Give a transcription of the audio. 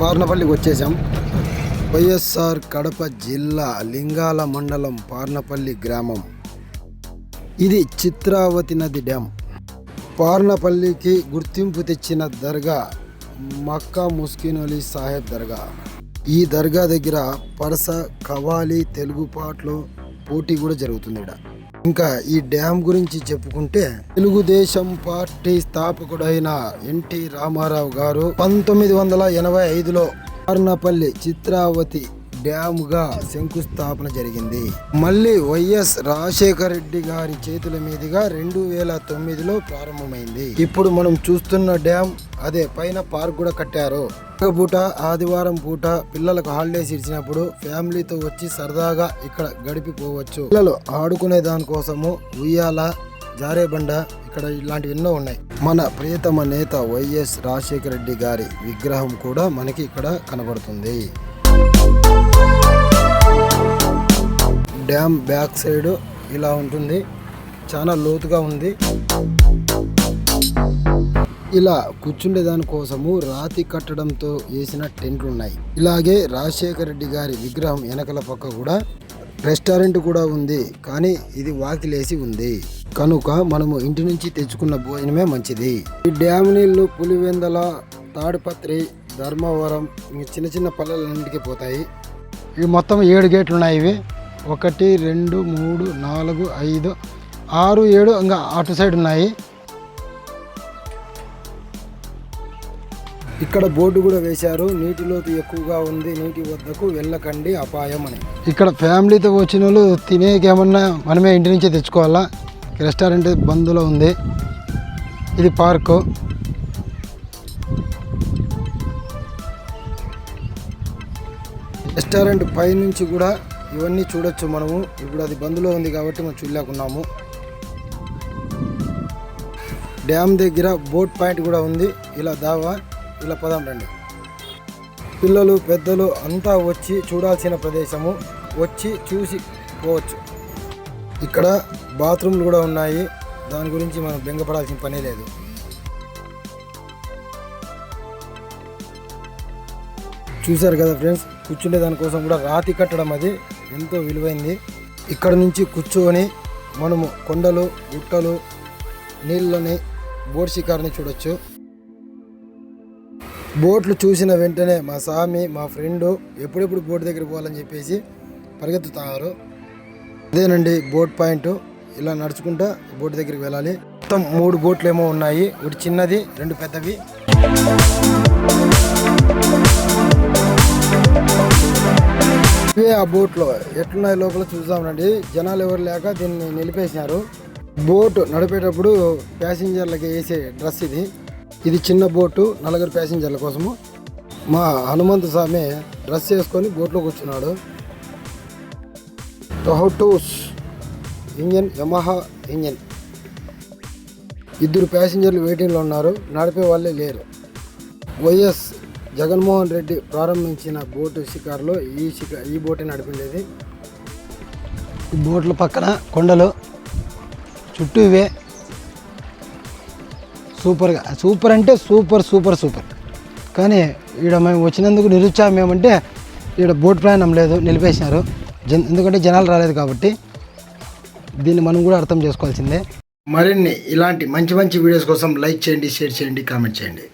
పార్నపల్లికి వచ్చేసాం. వైఎస్ఆర్ కడప జిల్లా లింగాల మండలం పార్నపల్లి గ్రామం. ఇది చిత్రావతి నది డ్యామ్. పార్నపల్లికి గుర్తింపు తెచ్చిన దర్గా మక్కా ముస్కిన్ అలీ సాహెబ్ దర్గా. ఈ దర్గా దగ్గర పరస కవాలి తెలుగు పాటలు పోటీ కూడా జరుగుతుంది ఇక్కడ ఇంకా ఈ డ్యామ్ గురించి చెప్పుకుంటే తెలుగుదేశం పార్టీ స్థాపకుడైన ఎన్టీ రామారావు గారు పంతొమ్మిది వందల ఎనభై ఐదులో అర్ణపల్లి చిత్రావతి డ్యాముగా శంకుస్థాపన జరిగింది. మళ్ళీ వైఎస్ రాజశేఖర రెడ్డి గారి చేతుల మీదుగా రెండు వేల తొమ్మిదిలో ప్రారంభమైంది. ఇప్పుడు మనం చూస్తున్న డ్యామ్ అదే పైన పార్క్ కూడా కట్టారు. ఒక పూట ఆదివారం పూట పిల్లలకు హాలిడేస్ ఇచ్చినప్పుడు ఫ్యామిలీతో వచ్చి సరదాగా ఇక్కడ గడిపిపోవచ్చు. పిల్లలు ఆడుకునే దానికోసము ఉయ్యాల జారేబండ ఇక్కడ ఇలాంటివి ఎన్నో ఉన్నాయి. మన ప్రియతమ నేత వైఎస్ రాజశేఖర రెడ్డి గారి విగ్రహం కూడా మనకి ఇక్కడ కనబడుతుంది. డ్యామ్ బ్యాక్ సైడ్ ఇలా ఉంటుంది. చాలా లోతుగా ఉంది. ఇలా కూర్చుండే దానికోసము రాతి కట్టడంతో వేసిన టెంట్లు ఉన్నాయి. ఇలాగే రాజశేఖర రెడ్డి గారి విగ్రహం వెనకల పక్క కూడా రెస్టారెంట్ కూడా ఉంది. కానీ ఇది వాకిలేసి ఉంది. కనుక మనము ఇంటి నుంచి తెచ్చుకున్న భోజనమే మంచిది. ఈ డ్యామ్ నీళ్ళు పులివెందల తాడిపత్రి ధర్మవరం ఇంక చిన్న చిన్న పల్లెలన్నింటికి పోతాయి. ఇవి మొత్తం ఏడు గేట్లు ఉన్నాయి ఇవి. ఒకటి రెండు మూడు నాలుగు ఐదు ఆరు ఏడు ఇంకా అటు సైడ్ ఉన్నాయి. ఇక్కడ బోర్డు కూడా వేశారు. నీటి లోతు ఎక్కువగా ఉంది. నీటి వద్దకు వెళ్ళకండి అపాయం అని. ఇక్కడ ఫ్యామిలీతో వచ్చిన వాళ్ళు తినేకి ఏమన్నా మనమే ఇంటి నుంచే తెచ్చుకోవాలా? రెస్టారెంట్ బంద్లో ఉంది. ఇది పార్కు. రెస్టారెంట్ పైనుంచి కూడా ఇవన్నీ చూడొచ్చు మనము. ఇప్పుడు అది బంద్లో ఉంది కాబట్టి మనం చూడలేకున్నాము. డ్యామ్ దగ్గర బోట్ పాయింట్ కూడా ఉంది. ఇలా దావా ఇలా పదాం రండి. పిల్లలు పెద్దలు అంతా వచ్చి చూడాల్సిన ప్రదేశము. వచ్చి చూసి పోవచ్చు. ఇక్కడ బాత్రూమ్లు కూడా ఉన్నాయి. దాని గురించి మనం బెంగపడాల్సిన పనే లేదు. చూశారు కదా ఫ్రెండ్స్? కూర్చుండే దానికోసం కూడా రాతి కట్టడం అది ఎంతో విలువైంది. ఇక్కడ నుంచి కూర్చొని మనము కొండలు గుట్టలు నీళ్ళని బోట్ షికార్ని చూడొచ్చు. బోట్లు చూసిన వెంటనే మా స్వామి మా ఫ్రెండ్ ఎప్పుడెప్పుడు బోట్ దగ్గర పోవాలని చెప్పేసి పరిగెత్తుతున్నారు అదేనండి బోట్ పాయింట్. ఇలా నడుచుకుంటా బోట్ దగ్గరికి వెళ్ళాలి. మొత్తం మూడు బోట్లు ఏమో ఉన్నాయి. ఒకటి చిన్నది రెండు పెద్దవి. ఇవే ఆ బోట్లో ఎట్లున్నాయి లోపల చూద్దామండి జనాలు ఎవరు లేక దీన్ని నిలిపేసినారు. బోట్ నడిపేటప్పుడు ప్యాసింజర్లకి వేసే డ్రెస్ ఇది. ఇది చిన్న బోటు నలుగురు ప్యాసింజర్ల కోసము. మా హనుమంత స్వామి డ్రెస్ వేసుకొని బోట్లో కూర్చున్నాడు. టొహోటోస్ ఇంజన్ యమహా ఇంజన్. ఇద్దరు ప్యాసింజర్లు వెయిటింగ్లో ఉన్నారు. నడిపే వాళ్ళే లేరు. వైఎస్ జగన్మోహన్ రెడ్డి ప్రారంభించిన బోటు షికారులో ఈ షికా ఈ బోటే నడిపిండేది. ఈ బోట్ల పక్కన కొండలు చుట్టూ ఇవే. సూపర్గా సూపర్ అంటే సూపర్ సూపర్ సూపర్. కానీ ఈడ మేము వచ్చినందుకు నిరుత్సాహం ఏమంటే ఈడ బోట్ ప్రయాణం లేదు నిలిపేసినారు. జన్ ఎందుకంటే జనాలు రాలేదు కాబట్టి దీన్ని మనం కూడా అర్థం చేసుకోవాల్సిందే. మరిన్ని ఇలాంటి మంచి మంచి వీడియోస్ కోసం లైక్ చేయండి షేర్ చేయండి కామెంట్ చేయండి.